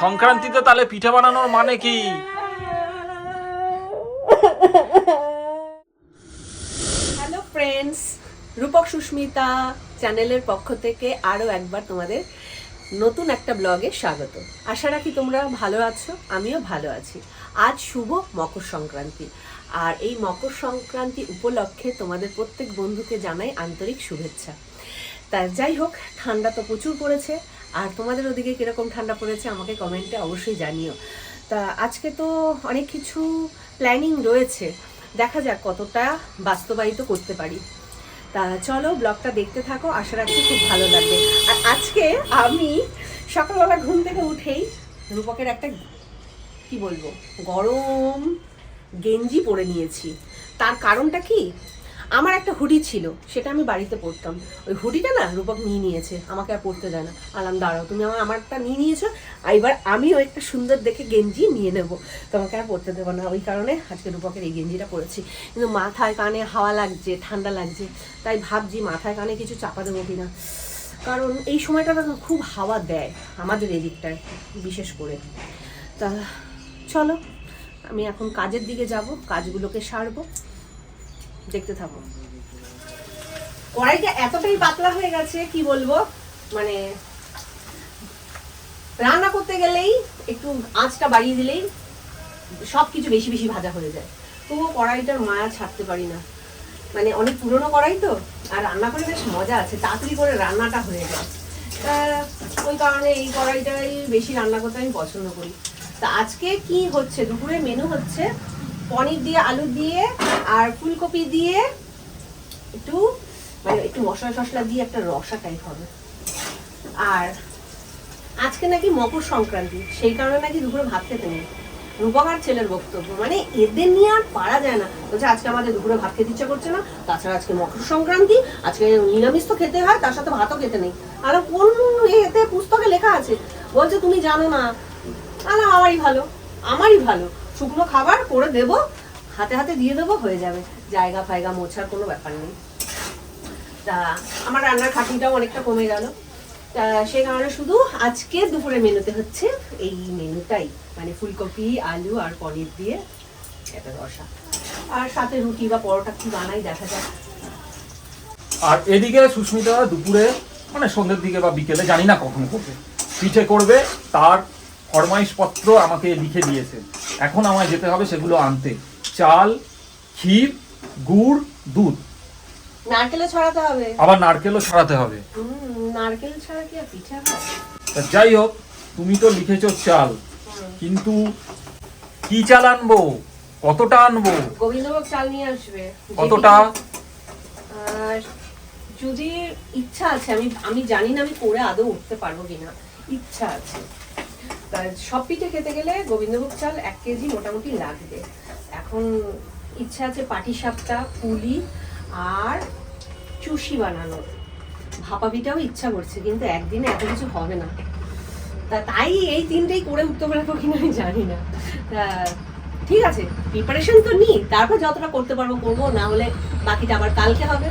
সংক্রান্তিতে তাহলে পিঠে বানানোর মানে কি? হ্যালো ফ্রেন্ডস রূপক সুস্মিতা চ্যানেলের পক্ষ থেকে আরও একবার তোমাদের নতুন একটা ব্লগে স্বাগত। আশা রাখি তোমরা ভালো আছো, আমিও ভালো আছি। আজ শুভ মকর সংক্রান্তি। আর এই মকর সংক্রান্তি উপলক্ষে তোমাদের প্রত্যেক বন্ধুকে জানাই আন্তরিক শুভেচ্ছা। তা যাই হোক, ঠান্ডা তো প্রচুর পড়েছে। আর তোমাদের ওদিকে কীরকম ঠান্ডা পড়েছে আমাকে কমেন্টে অবশ্যই জানিও। তা আজকে তো অনেক কিছু প্ল্যানিং রয়েছে। দেখা যাক কতটা বাস্তবায়িত করতে পারি। তা চলো ব্লগটা দেখতে থাকো, আশা রাখছি খুব ভালো লাগবে। আর আজকে আমি সকালবেলা ঘুম থেকে উঠেই রূপকের একটা কি বলব, গরম গেঞ্জি পরে নিয়েছি। তার কারণটা কি? আমার একটা হুডি ছিল, সেটা আমি বাড়িতে পরতাম। ওই হুডিটা না রূপক নিয়ে নিয়েছে, আমাকে আর পরতে দেয় না। আলাম, দাঁড়াও, তুমি আমার, আমারটা নিয়ে নিয়েছো এবার আমিও একটা সুন্দর দেখে গেঞ্জি নিয়ে নেব। তোমাকে আর পরতে দেবো না, ওই কারণে আজকে রূপকের এই গেঞ্জিটা পরেছি। কিন্তু মাথায় কানে হাওয়া লাগছে, ঠান্ডা লাগছে, তাই ভাবছি মাথায় কানে কিছু চাপা দেবো কিনা। কারণ এই সময়টা খুব হাওয়া দেয়, আমাদের এদিকটায়, বিশেষ করে। তা চলো, আমি এখন কাজের দিকে যাব, কাজগুলোকে সারবো। দেখতে থাকো। কড়াইটা এতটাই পাতলা হয়ে গেছে, কি বলব? মানে রান্না করতে গেলেই একটু আঁচটা বাড়িয়ে দিলেই সব কিছু বেশি বেশি ভাজা হয়ে যায়। তবুও কড়াইটার মায়া ছাড়তে পারি না। মানে অনেক পুরনো কড়াই তো, আর রান্না করে বেশ মজা আছে, তাড়াতাড়ি করে রান্নাটা হয়ে যায়। ওই কারণে এই কড়াইটাই বেশি রান্না করতে আমি পছন্দ করি। তা আজকে কি হচ্ছে? দুপুরে মেনু হচ্ছে পনির দিয়ে আলু দিয়ে আর ফুলকপি দিয়ে একটু মানে একটু মশলা টশলা দিয়ে একটা রসা টাইপ হবে। আর আজকে নাকি মকর সংক্রান্তি, সেই কারণে নাকি দুপুরে ভাত খেতে নেই। রূপকার ছেলের বক্তব্য মানে এদের নিয়ে আর পারা যায় না। বলছে, আজকে আমাদের দুপুরে ভাত খেতে ইচ্ছা করছে না, তাছাড়া আজকে মকর সংক্রান্তি, আজকে নিরামিষ তো খেতে হয়, তার সাথে ভাতও খেতে নেই। আর কোন এতে পুস্তকে লেখা আছে? বলছে, তুমি জানো না, আলা আমারই ভালো আমারই ভালো। শুকনো খাবার করে দেব, হাতে হাতে দিয়ে দেবো, হয়ে যাবে। জায়গা ফায়গা মোছার কোনো ব্যাপার নেই। তা আমার রান্নার খাটনিটাও অনেকটা কমে গেল। তা সেই কারণে শুধু আজকে দুপুরে মেনুতে হচ্ছে এই মেনুটাই। মানে ফুলকপি, আলু আর পনির দিয়ে একটা রসা আর সাথে রুটি বা পরোটা কি বানাই দেখা যাক। আর এদিকে সুস্মিতা দুপুরে মানে সন্ধ্যের দিকে বা বিকেলে, জানি না কখন করবে। পিঠে করবে, তার ফরমাইশপত্র আমাকে লিখে দিয়েছে। এখন আমায় যেতে হবে সেগুলো আনতে। চাল ক্ষীর গুড় দুধ। নারকেলও ছড়াতে হবে। আবার নারকেলও ছড়াতে হবে। নারকেল ছাড়া কি আর পিঠা তা যাই হোক তুমি তো লিখেছো চাল। কিন্তু কি চাল আনব? কতটা আনব? গোবিন্দভোগ চাল নিয়ে আসবে। কতটা? আর যদি ইচ্ছা আছে আমি আমি জানি না আমি করে আদৌ উঠতে পারব কিনা। ইচ্ছা আছে। তা সব পিঠে খেতে গেলে গোবিন্দভোগ চাল এক কেজি মোটামুটি লাগবে। এখন ইচ্ছা আছে পাটি সাপটা, পুলি আর চুষি বানানোর। ভাপা পিঠাও ইচ্ছা করছে, কিন্তু একদিনে এত কিছু হবে না। তা তাই এই তিনটেই করে উঠতে পারব কিনা আমি জানি না। ঠিক আছে প্রিপারেশন তো নিই, তারপর যতটা করতে পারব করব, না হলে বাকিটা আবার কালকে হবে।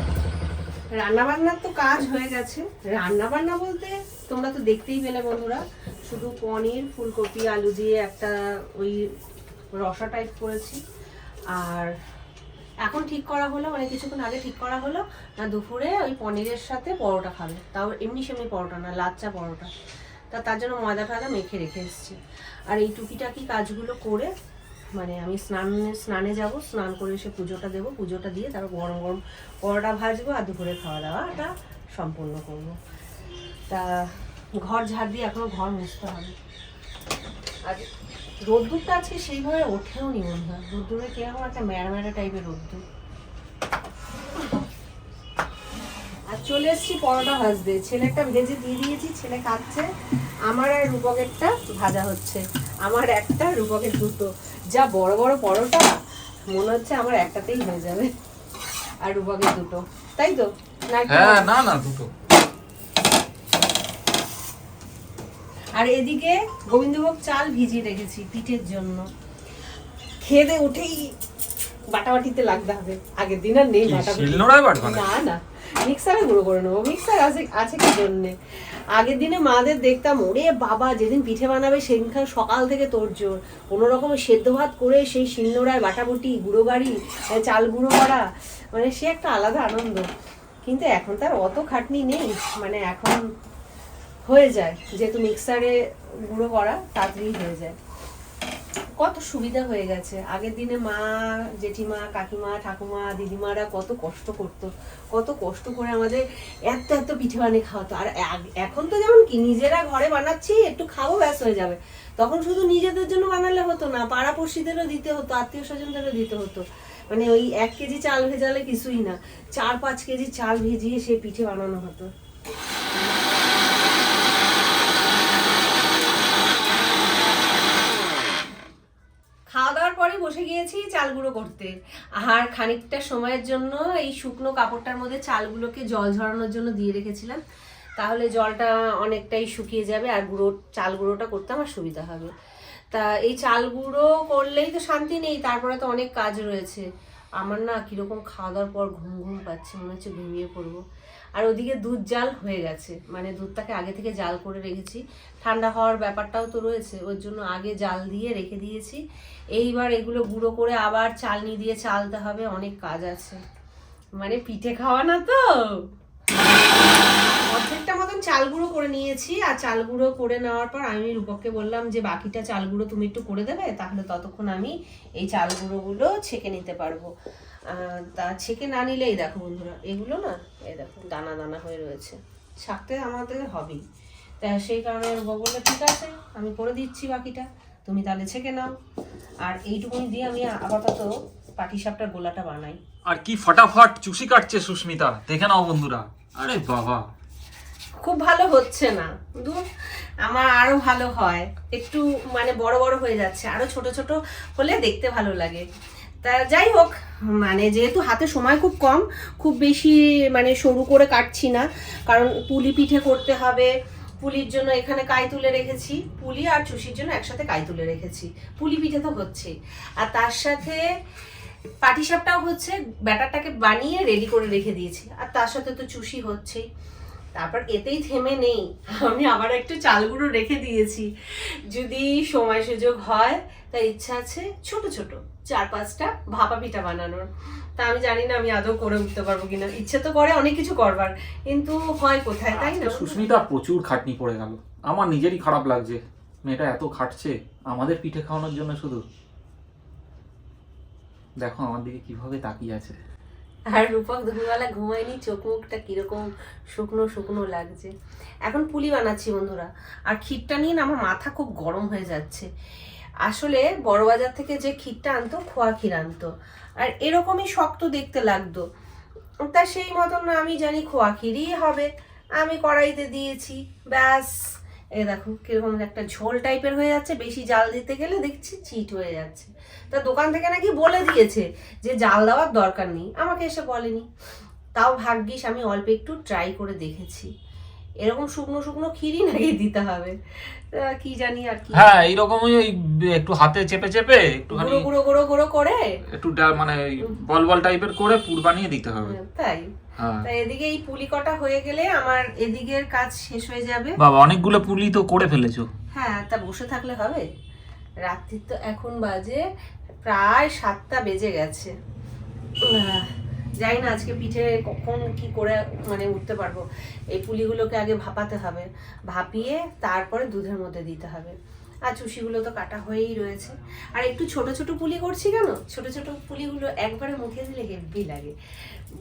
রান্না বান্নার তো কাজ হয়ে গেছে। রান্না বান্না বলতে তোমরা তো দেখতেই পেলে বন্ধুরা শুধু পনির, ফুলকপি, আলু দিয়ে একটা ওই রসা টাইপ করেছি। আর এখন ঠিক করা হলো মানে কিছুক্ষণ আগে ঠিক করা হলো, না দুপুরে ওই পনিরের সাথে পরোটা খাবে। তাও এমনি সেমনি পরোটা না, লাচ্চা পরোটা। তা তার জন্য ময়দা টয়দা মেখে রেখে এসেছি। আর এই টুকিটাকি কাজগুলো করে মানে আমি স্নানে স্নানে যাব, স্নান করে এসে পুজোটা দেবো। পুজোটা দিয়ে তারপর গরম গরম পরোটা ভাজবো আর দুপুরে খাওয়া দাওয়াটা সম্পূর্ণ করব। তা ঘর ঝাড় দিয়ে এখনও ঘর মুছতে হবে। আর রোদ্দুরটা আজকে সেইভাবে ওঠেও নি মনে হয়। রোদ্দুরে কীরকম একটা ম্যাড়া টাইপের রোদ্দুর। আর চলে এসেছি পরোটা ভাজতে। ছেলেটা ভেজে দিয়ে দিয়েছি ছেলে খাচ্ছে আমার আর রূপকেরটা ভাজা হচ্ছে। আমার একটা রূপকের দুটো। যা বড় বড় পরোটা মনে হচ্ছে আমার একটাতেই হয়ে যাবে। আর রূপকের দুটো। তাই তো? না হ্যাঁ? না না দুটো। আর এদিকে গোবিন্দভোগ চাল ভিজিয়ে রেখেছি পিঠের জন্য। খেয়ে উঠেই বাটাবাটিতে লাগতে হবে। আগের দিন আর নেই? না না মিক্সারে গুঁড়ো করে নেব। মিক্সার আছে আছে কি জন্যে? আগের দিনে মাদের দেখতাম ওরে বাবা যেদিন পিঠে বানাবে সেদিনখান সকাল থেকে তোর জোর। কোনো রকমের সেদ্ধ ভাত করে সেই শিলনোড়ায় বাটাবুটি গুঁড়ো গাড়ি চাল গুঁড়ো করা মানে সে একটা আলাদা আনন্দ। কিন্তু এখন তার অত খাটনি নেই। মানে এখন হয়ে যায়, যেহেতু মিক্সারে গুঁড়ো করা তাড়াতাড়ি হয়ে যায়। কত সুবিধা হয়ে গেছে। আগের দিনে মা, জেঠিমা, কাকিমা, ঠাকুমা, দিদিমারা কত কষ্ট করতো, কত কষ্ট করে আমাদের এত এত পিঠে বানিয়ে খাওয়াতো। আর এখন তো যেমন কি, নিজেরা ঘরে বানাচ্ছি, একটু খাব, ব্যাস হয়ে যাবে। তখন শুধু নিজেদের জন্য বানালে হতো না, পাড়া পড়শিদেরও দিতে হতো, আত্মীয় স্বজনদেরও দিতে হতো। মানে ওই এক কেজি চাল ভেজালে কিছুই না, চার পাঁচ কেজি চাল ভেজিয়ে সে পিঠে বানানো হতো খাওয়া দাওয়ার পরে বসে গিয়েছি চাল গুঁড়ো করতে। আর খানিকটা সময়ের জন্য এই শুকনো কাপড়টার মধ্যে চালগুলোকে জল ঝরানোর জন্য দিয়ে রেখেছিলাম। তাহলে জলটা অনেকটাই শুকিয়ে যাবে আর গুঁড়ো, চাল গুঁড়োটা করতে আমার সুবিধা হবে। তা এই চাল গুঁড়ো করলেই তো শান্তি নেই, তারপরে তো অনেক কাজ রয়েছে। আমার না কীরকম খাওয়া দাওয়ার পর ঘুম ঘুম পাচ্ছে, মনে হচ্ছে ঘুমিয়ে পড়ব। আর ওদিকে দুধ জাল হয়ে গেছে। মানে দুধটাকে আগে থেকে জাল করে রেখেছি। ঠান্ডা হওয়ার ব্যাপারটাও তো রয়েছে, ওর জন্য আগে জাল দিয়ে রেখে দিয়েছি। এইবার এগুলো গুঁড়ো করে আবার চালনি দিয়ে চালতে হবে, অনেক কাজ আছে। মানে পিঠে খাওয়া না তো? অর্ধেকটা মতন চাল গুঁড়ো করে নিয়েছি, আর চাল গুঁড়ো করে নেওয়ার পর আমি রূপককে বললাম যে, বাকিটা চাল গুঁড়ো তুমি একটু করে দেবে, তাহলে ততক্ষণ আমি এই চাল গুঁড়োগুলো ছেঁকে নিতে পারব। তা ছেঁকে না নিলেই দেখো বন্ধুরা এগুলো না এই দেখো দানা দানা হয়ে রয়েছে। ছাকতে আমাদের হবেই। তা সেই কারণে বলল ঠিক আছে আমি করে দিচ্ছি বাকিটা তুমি তাহলে ছেঁকে নাও। আর এইটুকুনি দিয়ে আমি আপাতত পাটিসাপটার গোলাটা বানাই। আর কি ফটাফট চুষি কাটছে সুস্মিতা দেখে নাও বন্ধুরা। আরে বাবা। খুব ভালো হচ্ছে না। আমার আরও ভালো হয়। একটু মানে বড় বড় হয়ে যাচ্ছে। আরও ছোট ছোট হলে দেখতে ভালো লাগে। তা যাই হোক মানে যেহেতু হাতে সময় খুব কম, খুব বেশি মানে সরু করে কাটছি না, কারণ পুলি পিঠে করতে হবে, পুলির জন্য এখানে কাই তুলে রেখেছি, পুলি আর চুষির জন্য একসাথে কাই তুলে রেখেছি, পুলি পিঠে তো হচ্ছে আর তার সাথে পাটিসাপটাও হচ্ছে, ব্যাটারটাকে বানিয়ে রেডি করে রেখে দিয়েছি, আর তার সাথে তো চুষি হচ্ছেই। তারপর এতেই থেমে নেই। আমি আবার একটু চাল গুঁড়ো রেখে দিয়েছি। যদি সময় সুযোগ হয়, তার ইচ্ছা আছে ছোট ছোট, চার, পাঁচটা ভাপা পিঠা বানানোর। তা আমি জানি না আমি আদৌ করে উঠতে পারব কিনা। ইচ্ছে তো করে অনেক কিছু করবার, কিন্তু হয় কোথায়, তাই না? সুস্মিতা প্রচুর খাটনি পড়ে গেল। আমার নিজেরই খারাপ লাগছে। মেয়েটা এত খাটছে, আমাদের পিঠে খাওয়ানোর জন্য শুধু। দেখো আমার দিকে কীভাবে তাকিয়ে আছে। আর রূপক দুপুরবেলা ঘুমায়নি, চোখ মুখটা কীরকম শুকনো শুকনো লাগছে। এখন পুলি বানাচ্ছি বন্ধুরা। আর ক্ষীরটা নিয়ে না আমার মাথা খুব গরম হয়ে যাচ্ছে। আসলে বড়বাজার থেকে যে ক্ষীরটা আনতো, খোয়া ক্ষীর আনতো। আর এরকমই শক্ত দেখতে লাগতো। তা সেই মতন আমি জানি খোয়া ক্ষীরই হবে। আমি কড়াইতে দিয়েছি, ব্যাস। এ দেখো, কীরকম একটা ঝোল টাইপের হয়ে যাচ্ছে, বেশি জাল দিতে গেলে দেখছি চিট হয়ে যাচ্ছে। তা দোকান থেকে নাকি বলে দিয়েছে যে জাল দেওয়ার দরকার নেই, আমাকে এসে বলেনি। তাও ভাগ্যিস আমি অল্প একটু ট্রাই করে দেখেছি। এরকম শুকনো শুকনো ক্ষীরই নাকি দিতে হবে? তা কি জানি আর কি। হ্যাঁ এইরকমই ওই একটু হাতে চেপে চেপে একটুখানি গুঁড়ো গুঁড়ো গুঁড়ো করে? একটু মানে বল বল টাইপের করে পুর বানিয়ে দিতে হবে। তাই। হ্যাঁ। এদিকে এই পুলি কটা হয়ে গেলে আমার এদিকের কাজ শেষ হয়ে যাবে। বাবা অনেকগুলো পুলি তো করে ফেলেছো। হ্যাঁ তা বসে থাকলে হবে? রাত্রির তো এখন বাজে প্রায় সাতটা বেজে গেছে। জানি না আজকে পিঠে কখন কি করে মানে উঠতে পারব। এই পুলিগুলোকে আগে ভাপাতে হবে। ভাপিয়ে তারপরে দুধের মধ্যে দিতে হবে। আর চুষিগুলো তো কাটা হয়েই রয়েছে। আর একটু ছোট ছোট পুলি করছি কেন? ছোট ছোট পুলিগুলো একবারে মুখে দিলে হেভি লাগে।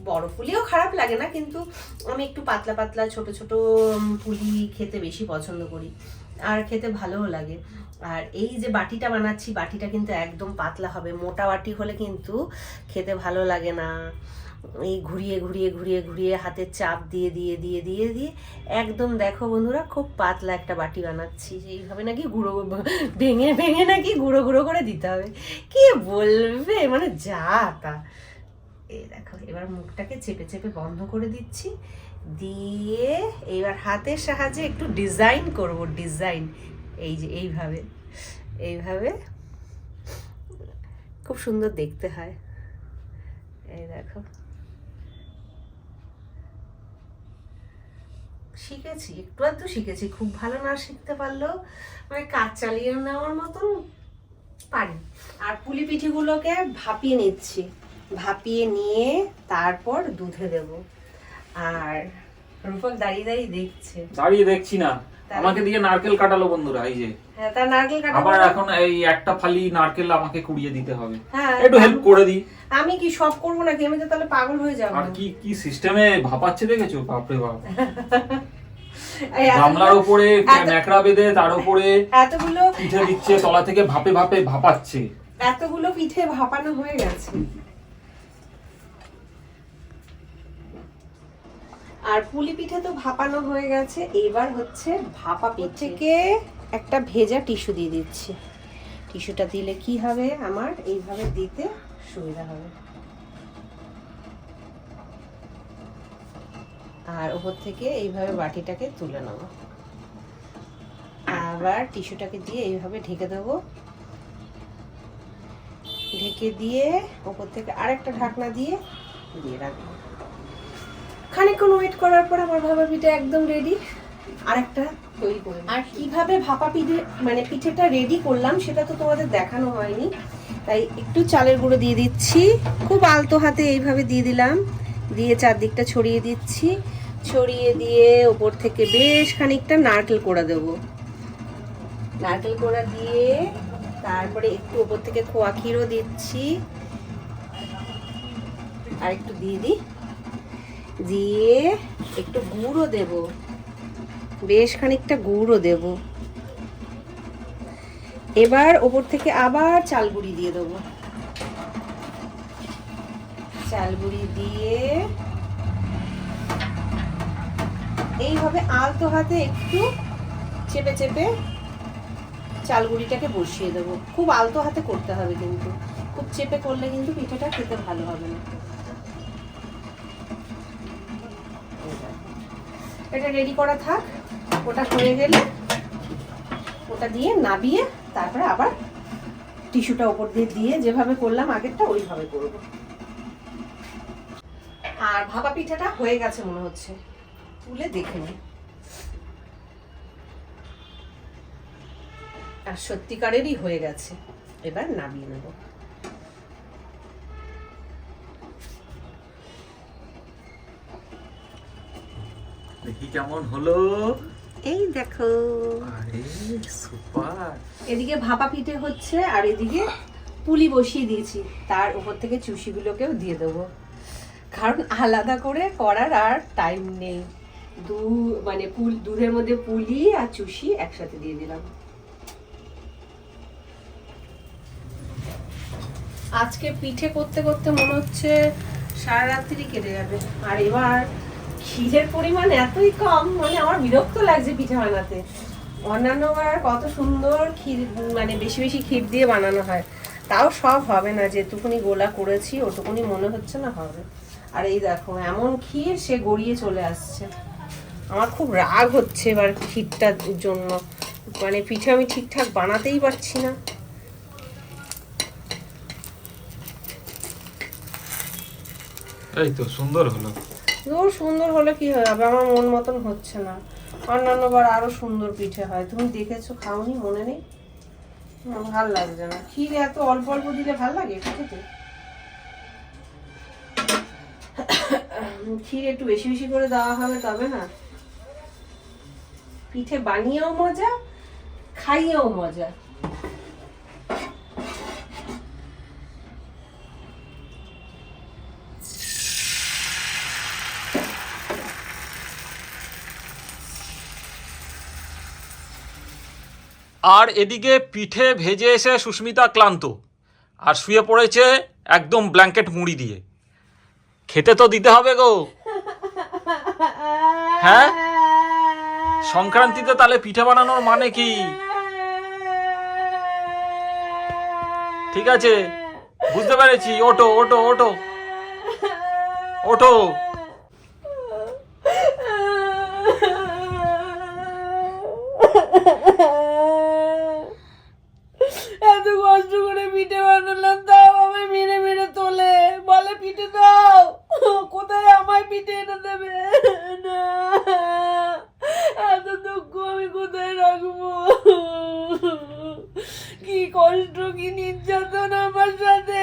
বড় পুলিও খারাপ লাগে না, কিন্তু আমি একটু পাতলা পাতলা ছোট ছোট পুলি খেতে বেশি পছন্দ করি। আর খেতে ভালোও লাগে। আর এই যে বাটিটা বানাচ্ছি, বাটিটা কিন্তু একদম পাতলা হবে। মোটা বাটি হলে কিন্তু খেতে ভালো লাগে না। এই ঘুরিয়ে ঘুরিয়ে ঘুরিয়ে ঘুরিয়ে হাতের চাপ দিয়ে দিয়ে দিয়ে দিয়ে দিয়ে একদম দেখো বন্ধুরা খুব পাতলা একটা বাটি বানাচ্ছি। এইভাবে নাকি গুঁড়ো ভেঙে ভেঙে নাকি গুঁড়ো গুঁড়ো করে দিতে হবে। কি বলবে? মানে যা তা। এই দেখো, এবার মুখটাকে চেপে চেপে বন্ধ করে দিচ্ছি। দিয়ে এবার হাতের সাহায্যে একটু ডিজাইন করব ডিজাইন এই যে এইভাবে এইভাবে খুব সুন্দর দেখতে হয়। এই দেখো। শিখেছি, একটু আধটু শিখেছি, খুব ভালো না শিখতে পারলেও মানে কাজ চালিয়ে নেওয়ার মতন পারি। আর পুলি পিঠেগুলোকে ভাপিয়ে নিচ্ছি, ভাপিয়ে নিয়ে তারপর দুধে দেব। আর রূপক দাঁড়িয়ে দাঁড়িয়ে দেখছে। দাঁড়িয়ে দেখছি না। আমাকে দিয়ে নারকেল কাটালো বন্ধুরা এই যে। হ্যাঁ নারকেল কাটা আবার এখন এই একটা ফালি নারকেল আমাকে কুড়িয়ে দিতে হবে। হ্যাঁ একটু হেল্প করে দিই। আমি কি সব করব নাকি? আমি তো তাহলে পাগল হয়ে যাব। আর কি কি সিস্টেমে ভাপাচ্ছে দেখেছ? বাপরে বাপ। এই এতগুলো- গামলার উপরে ন্যাকড়া বেঁধে তার উপরে এতগুলো পিঠে দিচ্ছে তলা থেকে ভাপে ভাপে ভাপাচ্ছে। এতগুলো পিঠে ভাপানো হয়ে গেছে। আর পুলি পিঠে তো ভাপানো হয়ে গেছে, এবার হচ্ছে ভাপা পিঠেকে একটা ভেজা টিস্যু দিয়ে দিচ্ছি। টিস্যুটা দিলে কি হবে আমার? এইভাবে দিতে সুবিধা হবে। আর ওপর থেকে এইভাবে বাটিটাকে তুলে নেব। আবার টিস্যুটাকে দিয়ে এইভাবে ঢেকে দেবো। ঢেকে দিয়ে ওপর থেকে আরেকটা ঢাকনা দিয়ে দিয়ে রাখব। খানিকক্ষণ ওয়েট করার পর আমার ভাপা পিঠে একদম রেডি আরেকটা তৈরি করে আর কীভাবে ভাপা পিঠে মানে পিঠেটা রেডি করলাম সেটা তো তোমাদের দেখানো হয়নি। তাই একটু চালের গুঁড়ো দিয়ে দিচ্ছি। খুব আলতো হাতে এইভাবে দিয়ে দিলাম। দিয়ে চারদিকটা ছড়িয়ে দিচ্ছি। ছড়িয়ে দিয়ে ওপর থেকে বেশ খানিকটা নারকেল কোড়া দেবো। নারকেল কোড়া দিয়ে তারপরে একটু ওপর থেকে খোয়া ক্ষীরও দিচ্ছি। আর একটু দিয়ে দিই। দিয়ে একটু গুঁড়ো দেব। বেশ খানিকটা গুঁড়ো দেব। এবার ওপর থেকে আবার চাল গুঁড়ি দিয়ে দেবো। চাল গুঁড়ি দিয়ে এইভাবে আলতো হাতে একটু চেপে চেপে চালগুড়িটাকে বসিয়ে দেবো। খুব আলতো হাতে করতে হবে কিন্তু। খুব চেপে করলে কিন্তু পিঠাটা খেতে ভালো হবে না। এটা রেডি করা থাক। ওটা হয়ে গেলে ওটা দিয়ে নাবিয়ে তারপরে আবার টিস্যুটা ওপর দিয়ে দিয়ে যেভাবে করলাম আগেরটা, ওইভাবে করব। আর ভাপা পিঠাটা হয়ে গেছে মনে হচ্ছে। তুলে দেখে নিই আর সত্যিকারেরই হয়ে গেছে। এবার নামিয়ে নেব। দেখি কেমন হলো? এই দেখো। আরে সুপার। এদিকে ভাপা পিঠে হচ্ছে আর এদিকে পুলি বসিয়ে দিয়েছি। তার উপর থেকে চুষিগুলোকেও দিয়ে দেবো। কারণ আলাদা করে করার আর টাইম নেই। দু মানে পুল দুধের মধ্যে পুলি আর চুষি একসাথে দিয়ে দিলাম। আজকে পিঠে করতে করতে মনে হচ্ছে সারা রাত্রি কেটে যাবে। আর এবার ক্ষীরের পরিমাণ এতই কম মানে আমার বিরক্ত লাগছে পিঠে বানাতে। অন্যান্য অন্যান্যবার কত সুন্দর ক্ষীর মানে বেশি বেশি ক্ষীর দিয়ে বানানো হয়। তাও সব হবে না, যেটুকুনি গোলা করেছি, ওটুকুনি মনে হচ্ছে না হবে। আর এই দেখো, এমন ক্ষীর সে গড়িয়ে চলে আসছে। আমার খুব রাগ হচ্ছে এবার ক্ষীরটার জন্য। মানে পিঠে আমি ঠিকঠাক বানাতেই পারছি না। এই তো সুন্দর হলো। দূর সুন্দর হলে কি হবে আমার মন মতন হচ্ছে না। অন্যান্য বার আরও সুন্দর পিঠে হয়। তুমি দেখেছ, খাওনি, মনে নেই? ভালো লাগছে না। ক্ষীর এত অল্প অল্প দিলে ভালো লাগে পিঠেতে ক্ষীর একটু বেশি বেশি করে দেওয়া হবে তবে না। পিঠে বানিয়েও মজা, খাইয়েও মজা। আর এদিকে পিঠে ভেজে এসে সুস্মিতা ক্লান্ত, আর শুয়ে পড়েছে একদম ব্ল্যাঙ্কেট মুড়ি দিয়ে। খেতে তো দিতে হবে গো। হ্যাঁ? সংক্রান্তিতে তাহলে পিঠে বানানোর মানে কি? ঠিক আছে, বুঝতে পেরেছি। ওটো ওটো ওটো ওটো পিঠে বানালাম দাও আমায় মেরে মেরে তোলে। বলে পিঠে দাও। কোথায় আমায় পিঠে এনে দেবে? না এত দুঃখ আমি কোথায় রাখব? কি কষ্ট কি নির্যাতন আমার সাথে।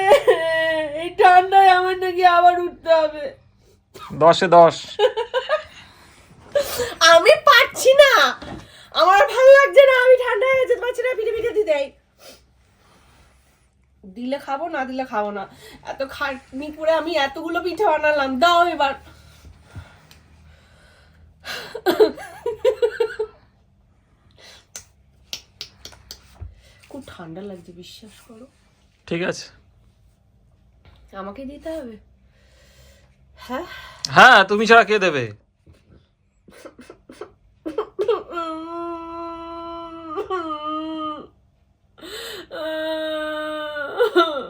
এই ঠান্ডায় আমার নাকি আবার উঠতে হবে। দশে দশ। আমি পারছি না। আমার ভালো লাগছে না আমি ঠান্ডা হয়ে যেতে পারছি না পিঠে পিঠে দিতে। দিলে খাব না দিলে খাব না। এত খাটনি করে আমি এতগুলো পিঠে বানালাম দাও এবার। খুব ঠান্ডা লাগছে বিশ্বাস করো। ঠিক আছে। আমাকে দিতে হবে? হ্যাঁ? হ্যাঁ তুমি ছাড়া কে দেবে?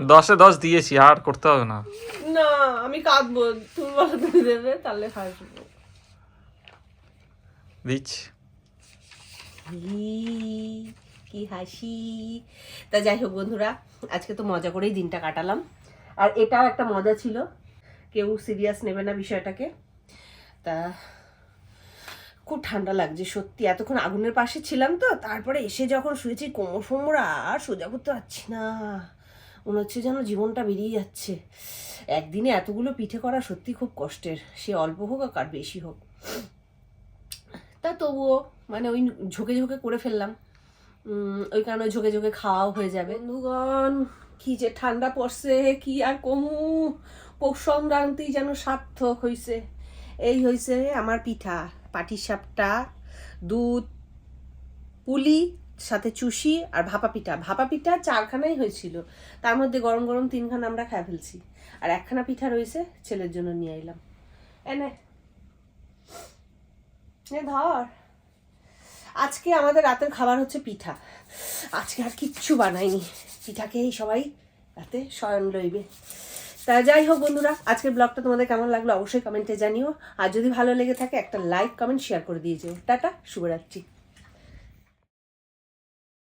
দশে দশ দিয়েছি আর করতে হবে না। না আমি কাঁদবো। তুমি বলো তুমি দেবে তাহলে হাসবো। দিচ্ছি। কি হাসি। তা যাই হোক বন্ধুরা আজকে তো মজা করেই দিনটা কাটালাম। আর এটাও একটা মজা ছিল। কেউ সিরিয়াস নেবে না বিষয়টাকে। তা খুব ঠান্ডা লাগছে সত্যি। এতক্ষণ আগুনের পাশে ছিলাম তো তারপরে এসে যখন শুয়েছি কোমর ফোমর আর সোজা করতে পারছি না। মনে হচ্ছে যেন জীবনটা বেরিয়ে যাচ্ছে। একদিনে এতগুলো পিঠে করা সত্যি খুব কষ্টের। সে অল্প হোক আর বেশি হোক। তা তবুও মানে ওই ঝোঁকে ঝোঁকে করে ফেললাম। ওই কারণে ঝোঁকে ঝোঁকে খাওয়াও হয়ে যাবে। বন্ধুগণ কি যে ঠান্ডা পড়ছে, কি আর কমু? পৌষ সংক্রান্তি যেন সার্থক হইছে। এই হইছে আমার পিঠা পাটির সাপটা দুধ, পুলি সাথে চুষি আর ভাপা পিঠা। ভাপা পিঠা চারখানাই হয়েছিল। তার মধ্যে গরম গরম তিনখানা আমরা খাই ফেলছি। আর একখানা পিঠা রয়েছে, ছেলের জন্য নিয়ে এলাম এনে ধর। আজকে আমাদের রাতের খাবার হচ্ছে পিঠা। আজকে আর কিচ্ছু বানাইনি। পিঠাকেই সবাই রাতে শয়ন লইবে। তা যাই হোক বন্ধুরা, আজকের ব্লগটা তোমাদের কেমন লাগল অবশ্যই কমেন্টে জানিও। আর যদি ভালো লেগে থাকে, একটা লাইক, কমেন্ট, শেয়ার করে দিয়ে যেও। টাটা, শুভরাত্রি।